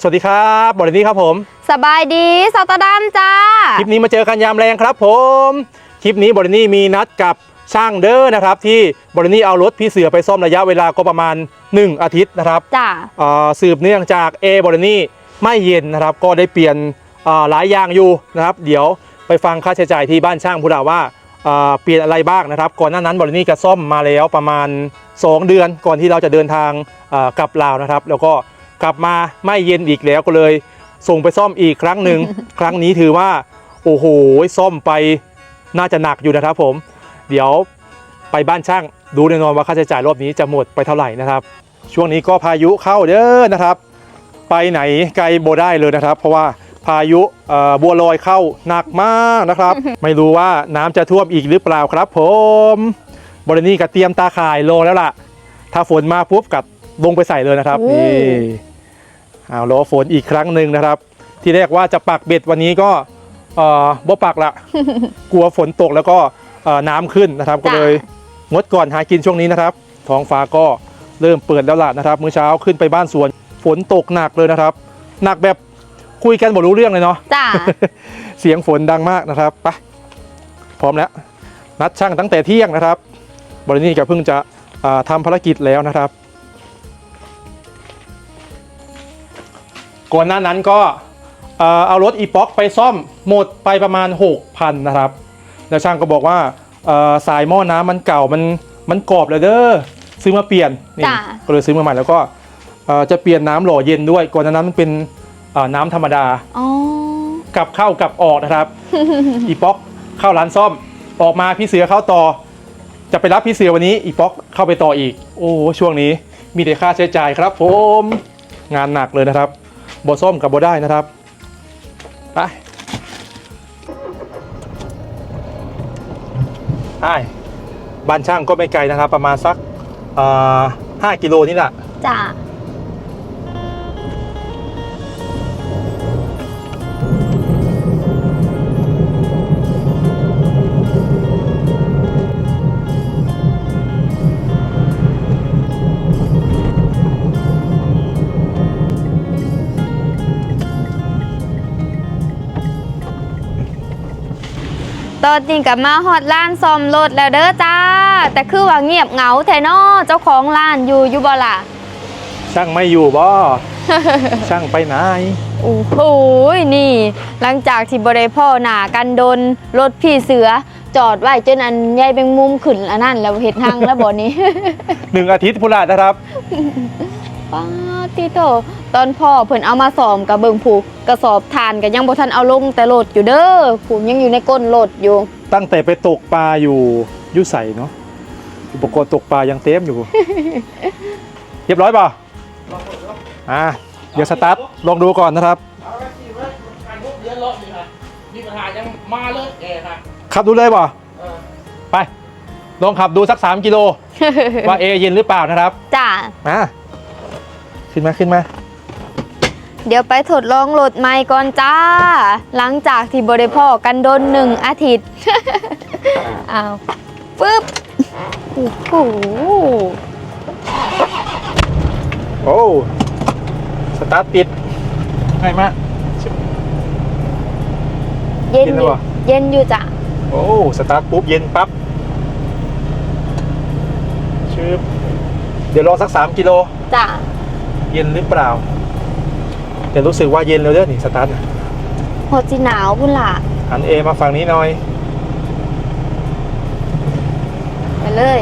สวัสดีครับบรินี้ครับผม สบายดีสาวตาดำจ้า คลิปนี้มาเจอกันยามแรงครับผม คลิปนี้บรินี้มีนัดกับช่างเด้อนะครับ ที่บรินี้เอารถพี่เสือไปซ่อมระยะเวลาก็ประมาณ 1 อาทิตย์นะครับจ้าเอ่อสืบเนื่องจากเอบรินี้ไม่เย็นนะครับ ก็ได้เปลี่ยนเอ่อหลายอย่างอยู่นะครับ เดี๋ยวไปฟังค่าใช้จ่ายที่บ้านช่างพูดาว่าเอ่อเปลี่ยนอะไรบ้างนะครับ ก่อนหน้านั้นบรินี้ก็ซ่อมมาแล้วประมาณ 2 เดือนก่อนที่เราจะเดินทางเอ่อกลับลาวนะครับ แล้วก็ กลับมาไม่เย็นอีกแล้วก็เลย ส่งไปซ่อมอีกครั้งหนึ่ง ครั้งนี้ถือว่าโอ้โหซ่อมไปน่าจะหนักอยู่นะครับผม เดี๋ยวไปบ้านช่างดูแน่นอนว่าค่าใช้จ่ายรอบนี้จะหมดไปเท่าไหร่นะครับ ช่วงนี้ก็พายุเข้าเด้อนะครับ ไปไหนไกลโบได้เลยนะครับ เพราะว่าพายุเอ่อบัวลอยเข้าหนักมากนะครับ ไม่รู้ว่าน้ำจะท่วมอีกหรือเปล่าครับ ผมบรินี่ก็เตรียมตาข่ายลงแล้วล่ะ ถ้าฝนมาปุ๊บกัดลงไปใส่เลยนะครับโอ้นี่ เอารอฝนอีกครั้งหนึ่งนะครับ ที่แรกว่าจะปักเบ็ดวันนี้ก็เอ่อบ่ปักละ กลัวฝนตกแล้วก็เอ่อน้ำขึ้นนะครับ ก็เลยงดก่อนหากินช่วงนี้นะครับ ท้องฟ้าก็เริ่มเปิดแล้วล่ะนะครับมื้อเช้าขึ้นไปบ้านสวนฝนตกหนักเลยนะครับ หนักแบบคุยกันบ่รู้เรื่องเลยเนาะ จ้า เสียงฝนดังมากนะครับไปพร้อมแล้ว นัดช่างตั้งแต่เที่ยงนะครับบรินี่ก็เพิ่งจะอ่าทำภารกิจแล้วนะครับ ก่อนหน้านั้นก็เอ่อเอารถอีพ็อกไปซ่อมหมดไปประมาณ 6,000 นะครับ แล้วช่างก็บอกว่าเอ่อสายหม้อน้ำมันเก่ามันมันกรอบเลยเด้อซื้อมาเปลี่ยนนี่จ้ะก็เลยซื้อมาใหม่แล้วก็เอ่อจะเปลี่ยนน้ำหล่อเย็นด้วย ก่อนหน้านั้นมันเป็นเอ่อน้ำธรรมดาอ๋อกลับเข้ากลับออกนะครับ อีป๊อกเข้าร้านซ่อมออกมาพี่เสือเข้าต่อ จะไปรับพี่เสือวันนี้อีป๊อกเข้าไปต่ออีก โอ้ช่วงนี้มีแต่ค่าใช้จ่ายครับ ผมงานหนักเลยนะครับ บส้มกับบได้นะครับไปไอ้บ้านช่างก็ไม่ไกลนะครับ ประมาณสักห้ากิโลนี่แหละจ้า ตอนนี้กับมาฮอดร้านซ่อมรถแล้วเด้อจ้า แต่คือว่าเงียบเหงาแท้เนอเจ้าของร้านอยู่อยู่บ่ล่ะ ช่างไม่อยู่บ่ ช่างไปไหน โอ้โหนี่ หลังจากที่บริพ่อหนากันโดนรถพี่เสือ จอดไว้จนอันใหญ่เป็นมุมขึ้นอันนั้นแล้วเห็ดทางแล้วบ่นี้ หนึ่งอาทิตย์พุระนะครับ ป้าติโตตอนพ่อเพิ่นเอามาสอมกับเบิงผูกกระสอบทานก็ยังบ่ทันเอาลงแต่โหลดอยู่เด้อผูกยังอยู่ในก้นโหลดอยู่ ตั้งแต่ไปตกปลาอยู่ยุใสเนาะอุปกรณ์ตกปลายังเต็มอยู่ เรียบร้อยป่ะอ่าเดี๋ยวสตาร์ทลองดูก่อนนะครับเอาไว้ที่ไว้การพบเยอะรอบนี่ค่ะมีปัญหายังมาเลยแกค่ะขับดูเลยป่ะเออไปลองขับดูสัก 3 กิโล ว่าเอเย็นหรือเปล่านะครับ จ้ามา ขึ้นมาขึ้นมา เดี๋ยวไปทดลองโหลดไมค์ก่อนจ้า หลังจากที่บริพ่อกันโดนหนึ่งอาทิตย์อ้าวปึ๊บโอ้โหโอ้สตาร์ทติดง่ายมากเย็นเย็นอแล้วยู่เหรอเย็นอยู่จ้ะโอ้สตาร์ทปุ๊บเย็นปั๊บชืบเดี๋ยวรอสัก3กิโลจ้ะ เย็นหรือเปล่าแต่รู้สึกว่าเย็นเลยเด้อนี่สตาร์ทน่ะหดสิหนาวพุ่นล่ะหันเอมาฝั่งนี้หน่อย ไปเลย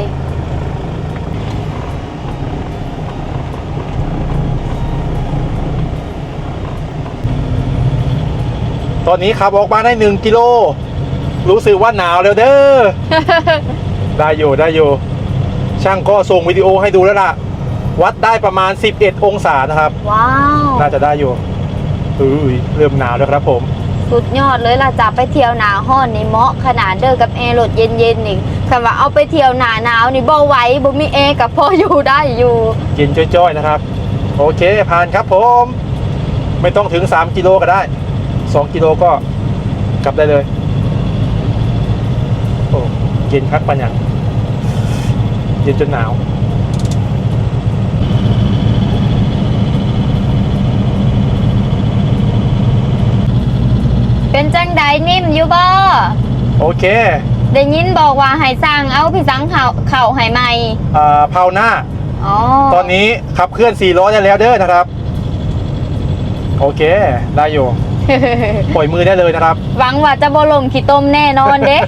ตอนนี้ขับออกมาได้1กิโล รู้สึกว่าหนาวแล้วเด้อ ได้อยู่ได้อยู่ ช่างก็ส่งวิดีโอให้ดูแล้วล่ะ วัดได้ประมาณ 11 องศานะครับ ว้าว น่าจะได้อยู่อุ้ยเริ่มหนาวแล้วครับผม สุดยอดเลยล่ะจ้ะไปเที่ยวหนาห้อนนี่เหมาะขนาดเด้อกับแอร์รถเย็นๆนี่คำว่าเอาไปเที่ยวหนาหนาวนี่บ่ไหวบ่มีแอร์กับพออยู่ได้อยู่ กินจ้อยๆนะครับ โอเคผ่านครับผม ไม่ต้องถึง 3 กิโลก็ได้ 2 กิโลก็กลับได้เลย โอ้เย็นพักปัญญังเย็นจนหนาว เเป็นจังไดนิ่มอยู่บ่โอเคได้ยินบอกว่าให้สร้างเอาพี่สังเขาเข่าให้ใหม่อ่าเผาหน้า อ๋อตอนนี้ขับเคลื่อน4ล้อได้แล้วเด้อนะครับ โอเค ได้อยู่ ปล่อยมือได้เลยนะครับ หวังว่าจะบ่ลมขี้ต้มแน่นอนเด้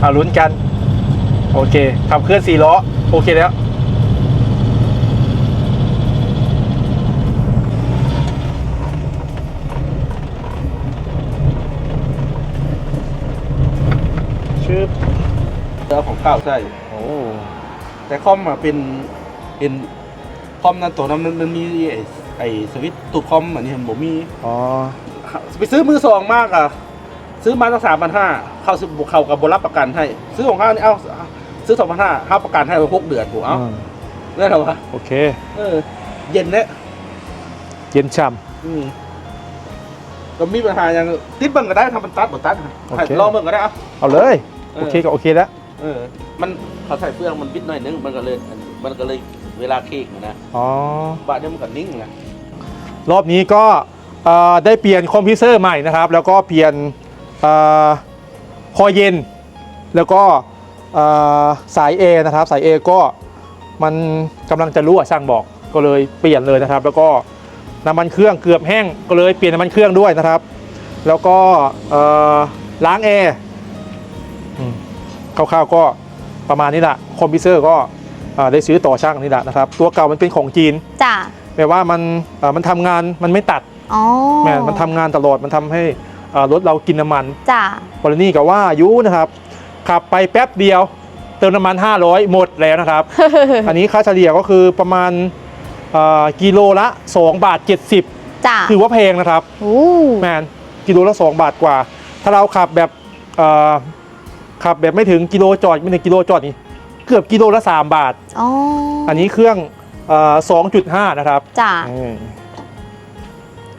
เอาลุ้นกัน โอเคขับเคลื่อน4ล้อ โอเคแล้ว ชื่อ เอาของเก่าใช่ โอ้แต่คอมอะเป็นเป็นคอมนั้นตัวนั้นมันมันมีไอ้ไอ้สวิตช์ตูดคอมอันนี้ผมมี อ๋อไปซื้อมือสองมากอะซื้อมาตั้งสามพันห้าเข้าซื้อเข้ากับบรับประกันให้ ซื้อของเขานี่เอาซื้อสองพันห้าห้าประกันให้ไปหกเดือนกูเอาอืมได้เหรอวะโอเค เออ เย็นเนี่ยเย็นช่อืมก็มีปัญหาอย่างติดเบังก็ได้ทำเป็นตัดบดตัดโอเคลองเบิ่งก็ได้เอาำเอาเลย เออ โอเคก็โอเคแล้ว เออ มันเขาใส่เฟืองมันบิดหน่อยนึงมันก็เลย มันก็เลยเวลาเคกนะอ๋อบาดเนี่ยมันก็นิ่งนะรอบนี้ก็เอ่อได้เปลี่ยนคอมพิวเซอร์ใหม่นะครับ แล้วก็เปลี่ยนเอ่อคอเย็น แล้วก็เอ่อสาย A นะครับ สาย A ก็มันกำลังจะรั่วช่างบอกก็เลยเปลี่ยนเลยนะครับ แล้วก็น้ำมันเครื่องเกือบแห้งก็เลยเปลี่ยนน้ำมันเครื่องด้วยนะครับ แล้วก็เอ่อล้างแอร์อืม คร่าวๆก็ประมาณนี้แหละคอมพิวเซอร์ก็เอ่อได้ซื้อต่อช่างนี่แหละนะครับ ตัวเก่ามันเป็นของจีนจ้ะแปลว่ามันเอ่อมันทำงานมันไม่ตัดอ๋อแม่มันทำงานตลอดมันทำให้เอ่อรถเรากินน้ำมันจ้ะกรณีกับว่าอายุนะครับ ขับไปแป๊บเดียวเติมน้ำมัน 500 หมดแล้วนะครับ อันนี้ค่าเฉลี่ยก็คือประมาณเอ่อกิโลละ 2 บาท 70จ้ะถือว่าแพงนะครับโอ้แมนกิโลละ 2 บาทกว่า ถ้าเราขับแบบเอ่อ ขับแบบไม่ถึงกิโลจอดไม่ถึงกิโลจอดนี่เกือบกิโลละ3บาท อ๋ออัอันนี้เครื่องเอ่อ2.5นะครับจ้ะอืม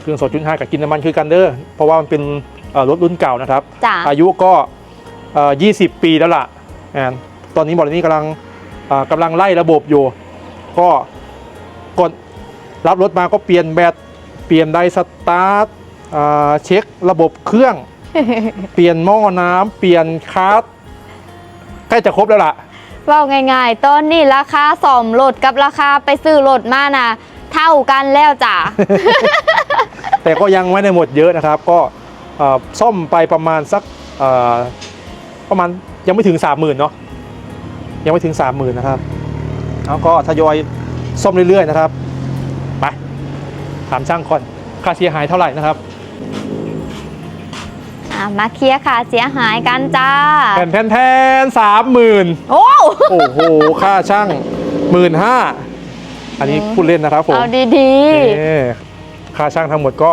เครื่อง2.5กับกินน้ำมันคือกันเด้อเพราะว่ามันเป็นเอ่อรถรุ่นเก่านะครับจ้ะอายุก็เอ่อ20ปีแล้วล่ะแอนตอนนี้บริษัทนี้กำลังเอ่อกำลังไล่ระบบอยู่ ก็กดรับรถมาก็เปลี่ยนแบตเปลี่ยนไดสตาร์ทเอ่อเช็คระบบเครื่อง เปลี่ยนหม้อน้ำเปลี่ยนคาร์ดใกล้จะครบแล้วล่ะ เว่าง่ายๆ ตอนนี้ราคาสอมรถกับราคาไปซื้อรถมานะเท่ากันแล้วจ้ะ แต่ก็ยังไม่ได้หมดเยอะนะครับ ก็เอ่อซ่อมไปประมาณสักเอ่อประมาณยังไม่ถึง30,000เนาะยังไม่ถึง30,000นะครับแล้วก็ทยอยซ่อมเรื่อยๆนะครับ ไปถามช่างก่อนค่าเสียหายเท่าไหร่นะครับอะ มาเคลียร์ค่าเสียหายกันจ้าแผ่นแผ่นแผ่นสามหมื่นโอ้โอ้โหค่าช่างหมื่นห้าอันนี้พูดเล่นนะครับผมเอาดีเอ่ค่าช่างทั้งหมดก็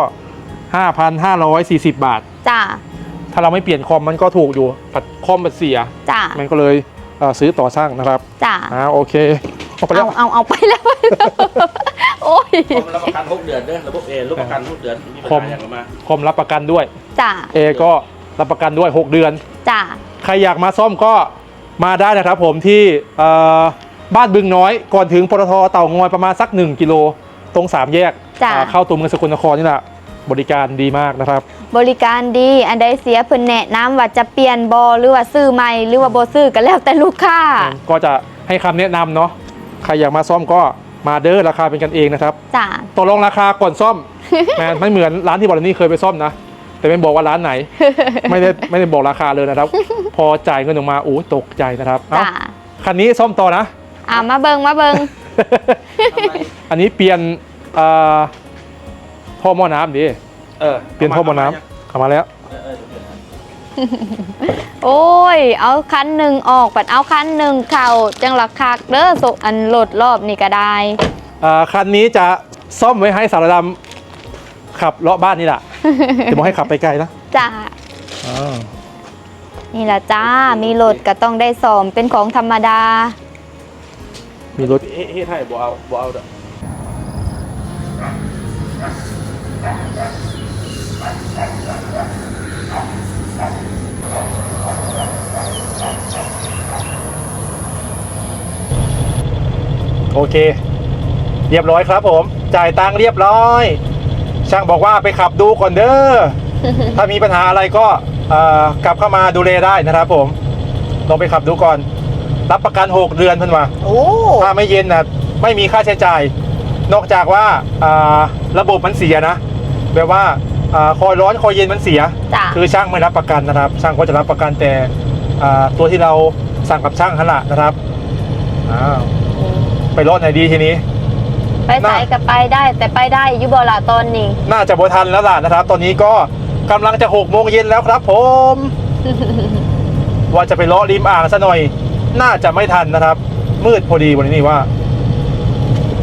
5,540 บาทๆจ้ะถ้าเราไม่เปลี่ยนคอมมันก็ถูกอยู่ปัดคอมมันเสีย จ้ะมันก็เลยเอ่อซื้อต่อช่างนะครับ จ้ะอ่าโอเคเอาไปแล้เอาวเอาเอาไปแล้วไปแล้ว โอ้ยคอมรับประกันหกเดือนเด้อระบบเอรับประกันหกเดือนมีปัญคอมหาอย่างไรมาคอมรับประกันด้วย จ้ะเอก็รับประกันด้วย 6 เดือน จ้ะใครอยากมาซ่อมก็มาได้นะครับผมที่เอ่อบ้านบึงน้อยก่อนถึงปตทเต่างอยประมาณสัก 1 กิโล ตรง 3 แยกจ้ะอ่าเข้าตัวเมืองสกลนครนี่แหละบริการดีมากนะครับ บริการดีอันใดเสียเพิ่นแนะนำว่าจะเปลี่ยนบอหรือว่าซื้อใหม่หรือว่าบ่ซื้อก็แล้วแต่ลูกค้า ก็จะให้คำแนะนำเนาะใครอยากมาซ่อมก็ มาเด้อราคาเป็นกันเองนะครับจ้ะตกลงราคาก่อนซ่อมแมนไม่เหมือนร้านที่บอลนี่เคยไปซ่อมนะ แต่ไม่บอกว่าร้านไหน ไม่ได้ไม่ได้บอกราคาเลยนะครับ พอจ่ายเงินออกมาโอ้ตกใจนะครับเอ้าจ้ะคันนี้ซ่อมต่อนะ อ่ามาเบิงมาเบิงอันนี้เปลี่ยนเอ่อท่อหม้อน้ำดิเออเปลี่ยนท่อหม้อน้ำเข้ามาแล้ว โอ้ย เอาคันหนึ่งออกปัดเอาคันหนึ่งเข่าจังหลักคักเด้อสุอันโหลดรอบนี่ก็ได้ อ่าคันนี้จะซ่อมไว้ให้สารดำขับเลาะบ้านนี่แหละ จะบอกให้ขับไปไกลนะจ้าอ่านี่แหละจ้า มีโหลดก็ต้องได้สอมเป็นของธรรมดา มีรถเฮ้เฮ้ให้บ่เอาบ่เอาเด้อ โอเค เรียบร้อยครับผม จ่ายตังค์เรียบร้อย ช่างบอกว่าไปขับดูก่อนเด้อ ถ้ามีปัญหาอะไรก็เอ่อกลับเข้ามาดูแลได้นะครับผม ลองไปขับดูก่อน รับประกัน 6 เดือนเพิ่นว่าโอ้ถ้าไม่เย็นนะไม่มีค่าใช้จ่าย นอกจากว่าอ่าระบบมันเสียนะ แบบว่า อาคอยร้อนคอยเย็นมันเสีย จ้ะ คือช่างไม่รับประกันนะครับ ช่างก็จะรับประกันแต่อ่าตัวที่เราสั่งกับช่างฮันละนะครับอ้าวไปรถไหนดีทีนี้ ไปใส่กับไปได้แต่ไปได้อยุบลาตอนนี้ น่าจะบทันแล้วล่ะนะครับ ตอนนี้ก็กำลังจะหกโมงเย็นแล้วครับผม ว่าจะไปเลาะริมอ่างซะหน่อย น่าจะไม่ทันนะครับ มืดพอดีวันนี้นี่ว่า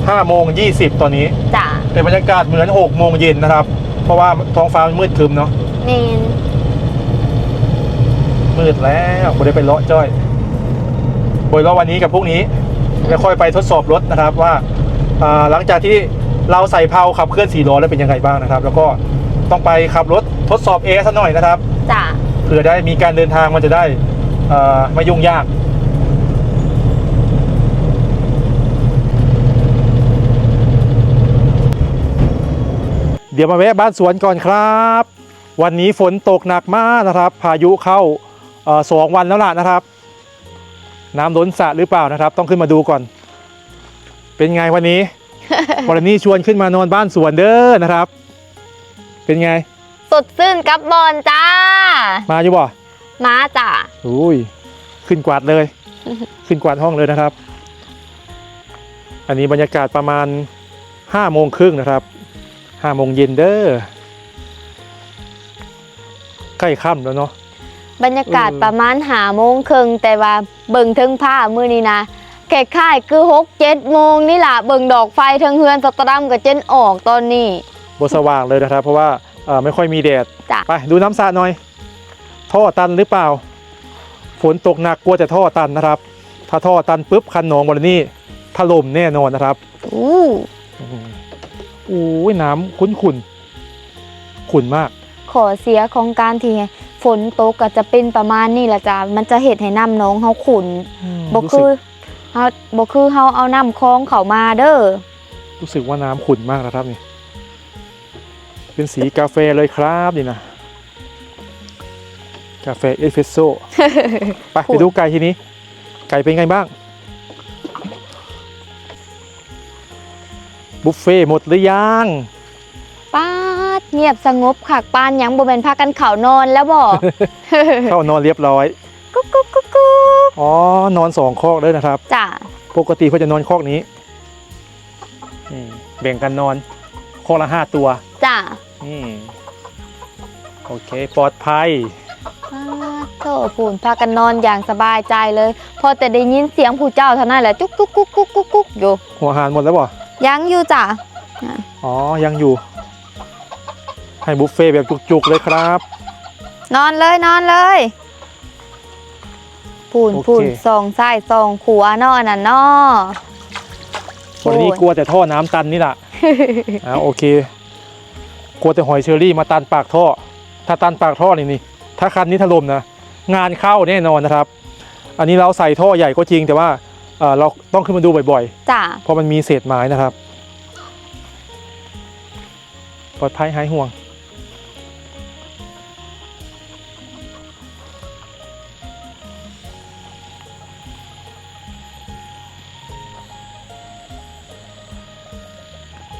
ห้าโมงยี่สิบตอนนี้ จ้ะ แต่บรรยากาศเหมือนหกโมงเย็นนะครับ เพราะว่าท้องฟ้ามันมืดครึมเนาะเมนมืดแล้วไม่ได้ไปเลาะจ้อยไปเลาะวันนี้กับพรุ่งนี้แล้วค่อยไปทดสอบรถนะครับว่าอ่าหลังจากที่เราใส่เพลาขับเคลื่อนสี่ล้อแล้วเป็นยังไงบ้างนะครับ แล้วก็ต้องไปขับรถทดสอบเอซะหน่อยนะครับจ้ะเผื่อได้มีการเดินทางมันจะได้เอ่อไม่ยุ่งยาก เดี๋ยวมาแวะบ้านสวนก่อนครับ วันนี้ฝนตกหนักมากนะครับ พายุเข้าเอ่อสองวันแล้วล่ะนะครับ น้ำล้นสระหรือเปล่านะครับ ต้องขึ้นมาดูก่อน เป็นไงวันนี้บรนี่ชวนขึ้นมานอนบ้านสวนเด้อนะครับ เป็นไง สดซื่นกับบอลจ้า มาอยู่บ่มาจ้ะอุ้ยขึ้นกวาดเลย ขึ้นกวาดห้องเลยนะครับ อันนี้บรรยากาศประมาณห้าโมงครึ่งนะครับ ห้าโมงเย็นเด้อใกล้ค่ำแล้วเนาะบรรยากาศเออประมาณหาโมงครึ่งแต่ว่าเบิ่งเทิงผ้ามือนี้นะแค่ค่ายคือหกเจ็ดโมงนี่ล่ะเบิ่งดอกไฟเทิงเฮือนสตรัมกับเจนออกตอนนี้บสว่างเลยนะครับ เพราะว่าเอ่อไม่ค่อยมีแดดจ้ะไปดูน้ำสระหน่อย ท่อตันหรือเปล่า ฝนตกหนักกลัวจะท่อตันนะครับ ถ้าท่อตันปุ๊บคันหนองบรินี่ถล่มแน่นอนนะครับอู้ อืมอู้ยน้ำขุ่นขุ่นๆขุ่นมาก ขอเสียของการที่ฝนตกก็จะเป็นประมาณนี้ละจ้ะมันจะเห็ดให้น้ำน้องเฮาขุนบ่รู้คืสึกอเฮาบ่คือเฮาเอาน้ำคลองเข้ามาเด้อรู้สึกว่าน้ำขุ่นมากนะครับนี่เป็นสีกาแฟเลยครับนี่นะกาแฟเอสเฟรสโซ่ไปขุ่ไปนดูไก่ทีนี้ ไก่เป็นไงบ้าง บุฟเฟ่ต์หมดหรือยังป้าดเงียบสงบคักปานหยังบ่แม่นพากันเข้านอนแล้วบ่ เข้านอนเรียบร้อย กุ๊กกุ๊กกุ๊กกุ๊กอ๋อนอนสองคอกเลยนะครับ จ้ะปกติเขาจะนอนคอกนี้นี่แบ่งกันนอนคอกละห้าตัวจ้ะนี่โอเคปลอดภัย ป้าดโถพูนพากันนอนอย่างสบายใจเลย พอแต่ได้ยินเสียงผู้เจ้าเท่านั้นแหละจุกจุกกุ๊กกุ๊กกุ๊กกุ๊กอยู่หัวหารหมดแล้วบ่ ยังอยู่จ้ะอ๋อ ยังอยู่ ให้บุฟเฟ่ต์แบบจุกๆเลยครับ นอนเลยนอนเลยพูนโอเคพูนสองซ้ายสองขวานอนน่ะนอวันนี้โอ้ยกลัวแต่ท่อน้ำตันนี่แหละอ่าโอเค กลัวแต่หอยเชอรี่มาตันปากท่อ ถ้าตันปากท่อนี่นี่ ถ้าคันนี้ถล่มนะ งานเข้าแน่นอนนะครับ อันนี้เราใส่ท่อใหญ่ก็จริงแต่ว่า เอ่อเราต้องขึ้นมาดูบ่อยจ้ะๆ เพราะมันมีเศษไม้นะครับ ปลอดภัยหายห่วง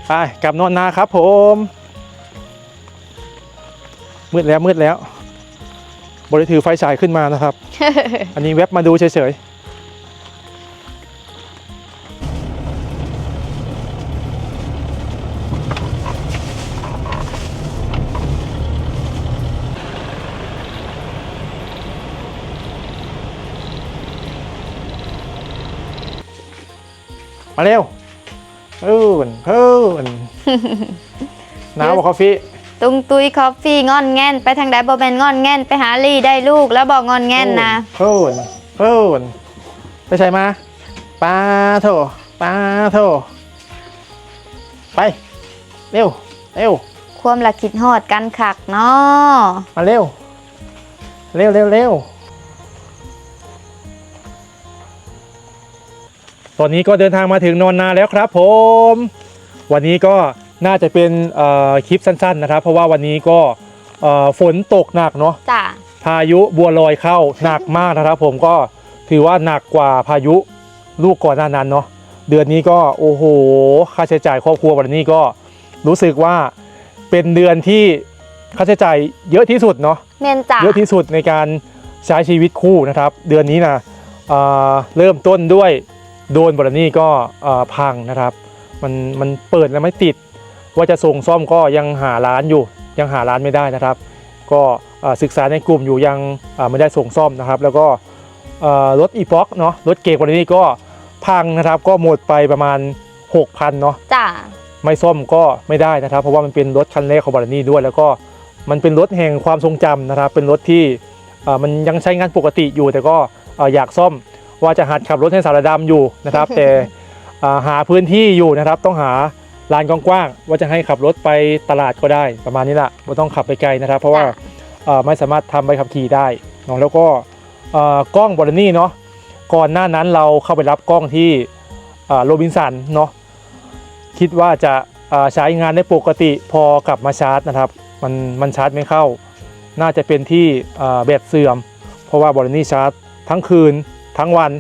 ไปกลับนอนนาครับผม มืดแล้วมืดแล้ว บริถือไฟฉายขึ้นมานะครับ อันนี้เว็บมาดูเฉยๆ มาเร็วเพิ่นเพิ่นหนาวบ่คอฟฟี่ตุงตุยคอฟฟี่งอนแง่นไปทางใดบ่แม่นงอนแง่นไปหาลี่ได้ลูกแล้วบอกงอนแง่นนะเพิ่นเพิ่นไปใส่มาปลาโถปลาโถไป เร็วเร็วความละคิดฮอดกันคักเนาะมาเร็ว เร็วเร็วเร็ว ตอนนี้ก็เดินทางมาถึงนอนนาแล้วครับผม วันนี้ก็น่าจะเป็นเอ่อคลิปสั้นๆนะครับ เพราะว่าวันนี้ก็เอ่อฝนตกหนักเนาะจ้ะพายุบัวลอยเข้าหนักมากนะครับผมก็ถือว่าหนักกว่าพายุลูกก่อนหน้านั้นเนาะเดือนนี้ก็โอ้โหค่าใช้จ่ายครอบครัววันนี้ก็รู้สึกว่าเป็นเดือนที่ค่าใช้จ่ายเยอะที่สุดเนาะเมนจ้ะเยอะที่สุดในการใช้ชีวิตคู่นะครับ เดือนนี้นะเอ่อเริ่มต้นด้วย โดนบรนี่ก็เอ่อพังนะครับ มันมันเปิดแล้วไม่ติด ว่าจะส่งซ่อมก็ยังหาร้านอยู่ ยังหาร้านไม่ได้นะครับ ก็เอ่อศึกษาในกลุ่มอยู่ยังเอ่อไม่ได้ส่งซ่อมนะครับ แล้วก็เอ่อรถอีพ็อกเนาะรถเก๋งบรนี่ก็พังนะครับก็หมดไปประมาณ 6,000เนาะจ้ะไม่ซ่อมก็ไม่ได้นะครับ เพราะว่ามันเป็นรถคันแรกของบารนี่ด้วย แล้วก็มันเป็นรถแห่งความทรงจำนะครับ เป็นรถที่เอ่อมันยังใช้งานปกติอยู่แต่ก็เอ่ออยากซ่อม ว่าจะหัดขับรถให้สารดำอยู่นะครับ แต่เอ่อหาพื้นที่อยู่นะครับต้องหาลานกว้างๆว่าจะให้ขับรถไปตลาดก็ได้ประมาณนี้แหละไม่ต้องขับไปไกลนะครับ เพราะว่าจ้ะเอ่อไม่สามารถทำใบขับขี่ได้เนาะแล้วก็เอ่อกล้องบรนี่เนาะก่อนหน้านั้นเราเข้าไปรับกล้องที่โรบินสันเนาะคิดว่าจะเอ่อใช้งานได้ปกติพอกลับมาชาร์จนะครับ มันมันชาร์จไม่เข้า น่าจะเป็นที่เอ่อแบตเสื่อม เพราะว่าบรินี่ชาร์จทั้งคืน ทั้งวัน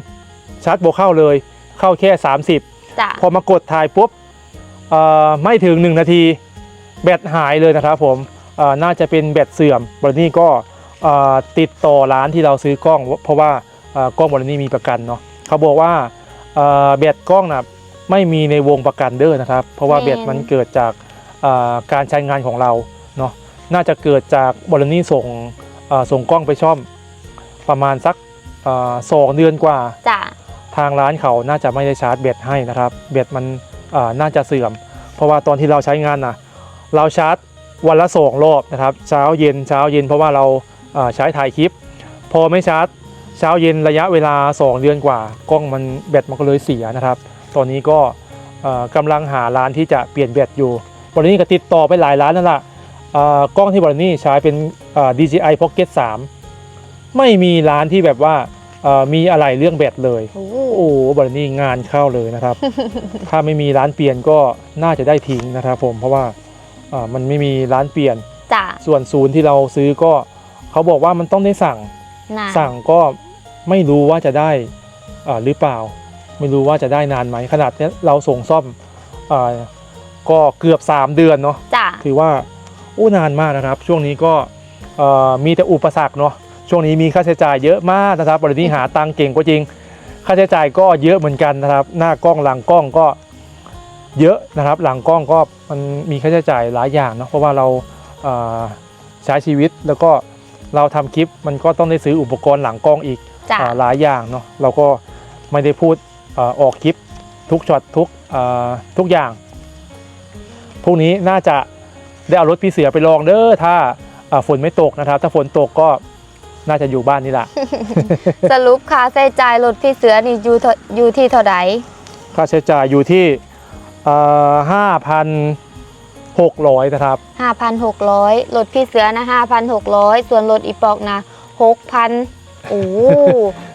ชาร์จโบเข้าเลย เข้าแค่ 30จ้ะพอมากดถ่ายปุ๊บเอ่อไม่ถึง 1 นาที แบตหายเลยนะครับผมเอ่อน่าจะเป็นแบตเสื่อมบรินี่ก็เอ่อติดต่อร้านที่เราซื้อกล้อง เพราะว่าเอ่อกล้องบรินี่มีประกันเนาะเขาบอกว่าเอ่อแบตกล้องนะไม่มีในวงประกันเด้อนะครับ เพราะว่าแบตมันเกิดจากเอ่อการใช้งานของเราเนาะน่าจะเกิดจากบรินี่ส่งเอ่อส่งกล้องไปช่อมประมาณสักเอ่อ สองเดือนกว่าจ้ะทางร้านเขาน่าจะไม่ได้ชาร์จแบตให้นะครับแบตมันเอ่อน่าจะเสื่อม เพราะว่าตอนที่เราใช้งานนะเราชาร์จวันละสองรอบนะครับ เช้าเย็นเช้าเย็นเพราะว่าเราเอ่อใช้ถ่ายคลิป พอไม่ชาร์จเช้าเย็นระยะเวลา 2 เดือนกว่ากล้องมันแบตมันก็เลยเสียนะครับ ตอนนี้ก็เอ่อกำลังหาร้านที่จะเปลี่ยนแบตอยู่บรินี่ก็ติดต่อไปหลายร้านนั่นแหละเอ่อกล้องที่บรินี่ใช้เป็นเอ่อ DJI Pocket 3 ไม่มีร้านที่แบบว่าเอ่อ มีอะไรเรื่องแบตเลย โอ้โอ้โหบรินี่งานเข้าเลยนะครับ ถ้าไม่มีร้านเปลี่ยนก็น่าจะได้ทิ้งนะครับผมเพราะว่าเอ่อมันไม่มีร้านเปลี่ยน จ้ะส่วนศูนย์ที่เราซื้อก็เขาบอกว่ามันต้องได้สั่งน่ะสั่งก็ไม่รู้ว่าจะได้เอ่อหรือเปล่า ไม่รู้ว่าจะได้นานไหมขนาดเนี้ยเราส่งซ่อมเอ่อก็เกือบ 3 เดือนเนาะจ้ะถือว่าอู้นานมากนะครับ ช่วงนี้ก็เอ่อมีแต่อุปสรรคเนาะ ช่วงนี้มีค่าใช้จ่ายเยอะมากนะครับบริษัทหาตังค์เก่งก็จริง ค่าใช้จ่ายก็เยอะเหมือนกันนะครับ หน้ากล้องหลังกล้องก็เยอะนะครับ หลังกล้องก็มันมีค่าใช้จ่ายหลายอย่างเนาะเพราะว่าเราเอ่อใช้ชีวิตแล้วก็เราทำคลิปมันก็ต้องได้ซื้ออุปกรณ์หลังกล้องอีกจ้ะอ่าหลายอย่างเนาะเราก็ไม่ได้พูดเอ่อออกคลิปทุกช็อตทุกเอ่อทุกอย่างพรุ่งนี้น่าจะได้เอารถพี่เสือไปลองเด้อถ้าเอ่อฝนไม่ตกนะครับ ถ้าฝนตกก็ น่าจะอยู่บ้านนี่แหละ สรุปค่าใช้จ่ายรถพี่เสือนี่อยู่เท่าอยู่ที่เท่าใดค่าใช้จ่ายอยู่ที่ห้าพันหกร้อยนะครับ 5,600รถพี่เสือนะ5,600 ส่วนรถอีปอกนะ6,000โอ้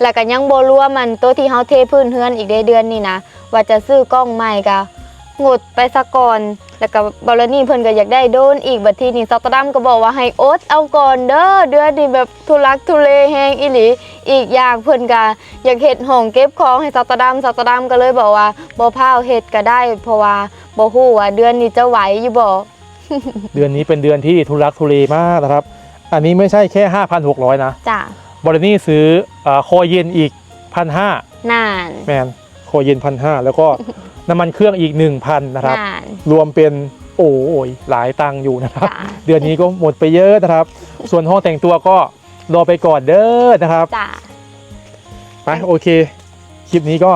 แล้วก็ยังบ่รวมมันตัวที่เฮาเทพื้นเฮือนอีกได้เดือนนี่นะว่าจะซื้อกล้องใหม่ก็ งดไปซะก่อน แล้วก็บอลนี่เพิ่นก็อยากได้โดนอีกบัดทีนี้ซอตดัมก็บอกว่าให้อดเอาก่อนเด้อเดือนนี้แบบทุลักทุเลแฮงอีหลีอีกอย่างเพิ่นก็อยากเฮ็ดห้องเก็บของให้ซอตดัมซอตดัมก็เลยบอกว่าบ่พาวเฮ็ดก็ได้ เพราะว่าบ่ฮู้ว่าเดือนนี้จะไหวอยู่บ่เดือนนี้เป็นเดือนที่ทุลักทุเลมากนะครับ อันนี้ไม่ใช่แค่ 5,600 นะจ้ะบรินี่ซื้อเอ่อคอเย็นอีกพันห้านานแมนคอเย็นพันห้าแล้วก็ น้ำมันเครื่องอีก 1,000นะครับนานรวมเป็นโอ้ยหลายตังค์อยู่นะครับ จ้ะ เดือนนี้ก็หมดไปเยอะนะครับ ส่วนห้องแต่งตัวก็รอไปก่อนเด้อนะครับ จ้ะ ไปโอเค คลิปนี้ก็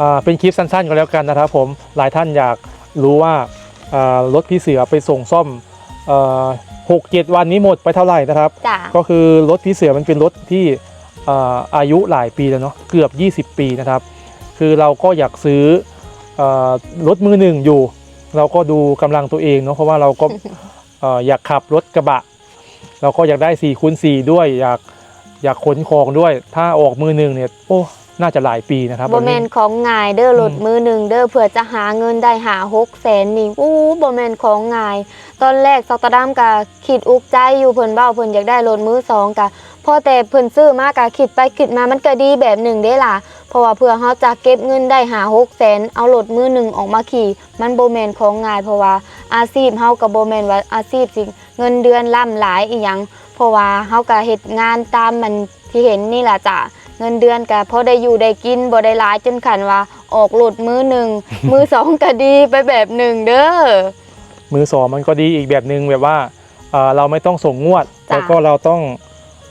อ่าเป็นคลิปสั้นๆก็แล้วกันนะครับผมหลายท่านอยากรู้ว่าอ่ารถพี่เสือไปส่งซ่อมหกเจ็ดวันนี้หมดไปเท่าไหร่นะครับ จ้ะ ก็คือรถพี่เสือมันเป็นรถที่อ่าอายุหลายปีแล้วเนาะเกือบ 20 ปีนะครับ คือเราก็อยากซื้ออา รถมือหนึ่งอยู่ เราก็ดูกำลังตัวเองเนาะเพราะว่าเราก็เอ่ออยากขับรถกระบะ เราก็อยากได้4ี่คูณสด้วย อยากอยากขนของด้วย ถ้าออกมือหนึ่งเนี่ยโอ้น่าจะหลายปีนะครับโบแมนของง่ายเด้อรถอืมมือหนึ่งเด้อเผื่อจะหาเงินได้หาหกแสนนี่อู้โบแมนของง่าย ตอนแรกซอกตะดามกะคิดอุกใจอยู่เพิ่นเบ้าเพิ่นอยากได้รถมือสองกะพอแต่เพิ่นซื้อมากะคิดไปคิดมามันก็ดีแบบหนึ่งเด้ล่ะ เพราะว่าเพื่อเฮาจะเก็บเงินได้หาหกแสนเอารถมือหนึ่งออกมาขี่ มันโบแมนของง่ายเพราะว่าอาชีพเฮากับโบแมนว่าอาชีพสิเงินเดือนล่ำหลายอีหยังเพราะว่าเฮาก็เฮ็ดงานตามมันที่เห็นนี่ล่ะจ้ะเงินเดือนก็พอได้อยู่ได้กินบ่ได้หลายจนขันว่าออกหลุดมือหนึ่ง มือสองก็ดีไปแบบหนึ่งเด้อมือสองมันก็ดีอีกแบบหนึ่งแบบว่าเอ่อเราไม่ต้องส่งงวดจ้ะแล้วก็เราต้อง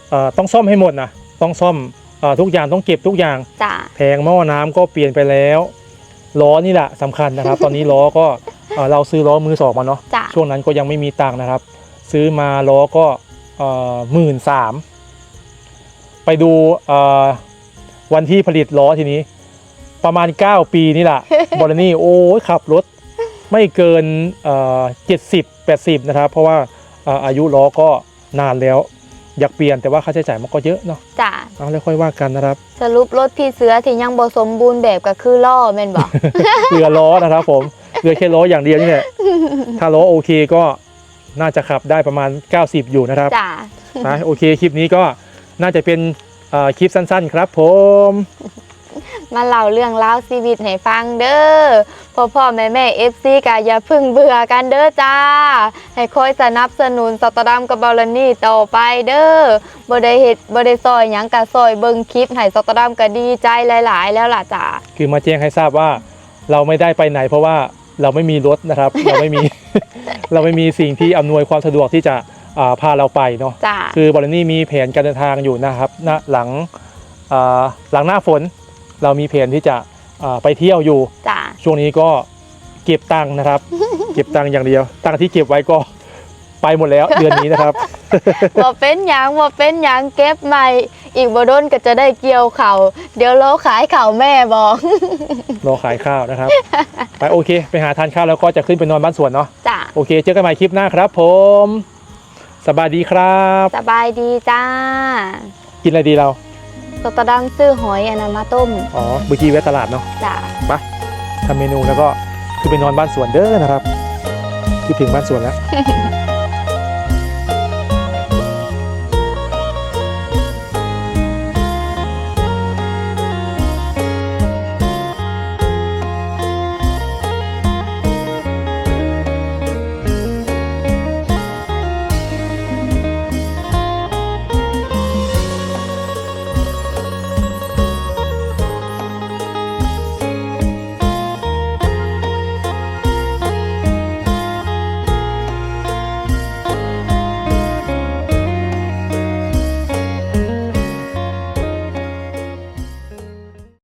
เอ่อต้องซ่อมให้หมดนะต้องซ่อมเอ่อ ทุกอย่างต้องเก็บทุกอย่างจ้ะแผงหม้อน้ำก็เปลี่ยนไปแล้วล้อนี่แหละสำคัญนะครับ ตอนนี้ล้อก็เอ่อเราซื้อล้อมือสองมาเนาะจ้ะช่วงนั้นก็ยังไม่มีตังค์นะครับ ซื้อมาล้อก็หมื่นสามไปดูเอ่อวันที่ผลิตล้อทีนี้ ประมาณ 9 ปีนี่แหละบอลนี่โอ้ยขับรถไม่เกินเจ็ดสิบแปดสิบนะครับ เพราะว่าเอ่ออายุล้อก็นานแล้ว อยากเปลี่ยนแต่ว่าค่าใช้จ่ายมันก็เยอะเนาะจ้ะเอาแล้วค่อยว่ากันนะครับ สรุปรถพี่เสือที่ยังบ่สมบูรณ์แบบก็คือล่อแม่นบ่เรือล้อนะครับ ผมเรือแค่ล้ออย่างเดียวนี่แหละถ้าล้อโอเคก็น่าจะขับได้ประมาณ 90 อยู่นะครับจ้ะนะโอเคคลิปนี้ก็น่าจะเป็นเอ่อคลิปสั้น ๆ ครับ ผม มาเล่าเรื่องราวชีวิตให้ฟังเด้อพ่อพ่อแม่แม่ FC ก็อย่าเพึ่งเบื่อกันเด้อจ้า ให้คอยสนับสนุนสตอดัมกับบอลนี่ต่อไปเด้อบ่ได้เฮ็ดบ่ได้ซอยหยังก็ซอยเบิ่งคลิปให้สตอดัมก็ดีใจหลาย ๆ แล้วล่ะจ้าคือมาแจ้งให้ทราบว่าเราไม่ได้ไปไหน เพราะว่าเราไม่มีรถนะครับ เราไม่มี เราไม่มีสิ่งที่อำนวยความสะดวกที่จะอ่าพาเราไปเนาะจ้าคือบอลนี่มีแผนการเดินทางอยู่นะครับณหลังอ่าหลังหน้าฝน เรามีแผนที่จะอ่าไปเที่ยวอยู่จ้าช่วงนี้ก็เก็บตังค์นะครับ เก็บตังค์อย่างเดียว ตังค์ที่เก็บไว้ก็ไปหมดแล้วเดือนนี้นะครับบ่เป็นหยังบ่เป็นหยังเก็บใหม่ อีกบ่โดนก็จะได้เกี่ยวเขาวเดี๋ยวเราขายเขาวแม่บอกรอขายข้าวนะครับ ไปโอเค ไปหาทานข้าวแล้วก็จะขึ้นไปนอนบ้านสวนเนาะจ้าโอเค เจอกันใหม่คลิปหน้าครับผมสบายดีครับ สบายดีจ้า กินอะไรดีเรา สตอดัมซื้อหอยอันนั้นมาต้มอ๋อเมื่อกี้แวะตลาดเนาะจ้าทำเมนูแล้วก็ขึ้นไปนอนบ้านสวนเด้อนะครับคิดถึงบ้านสวนแล้ว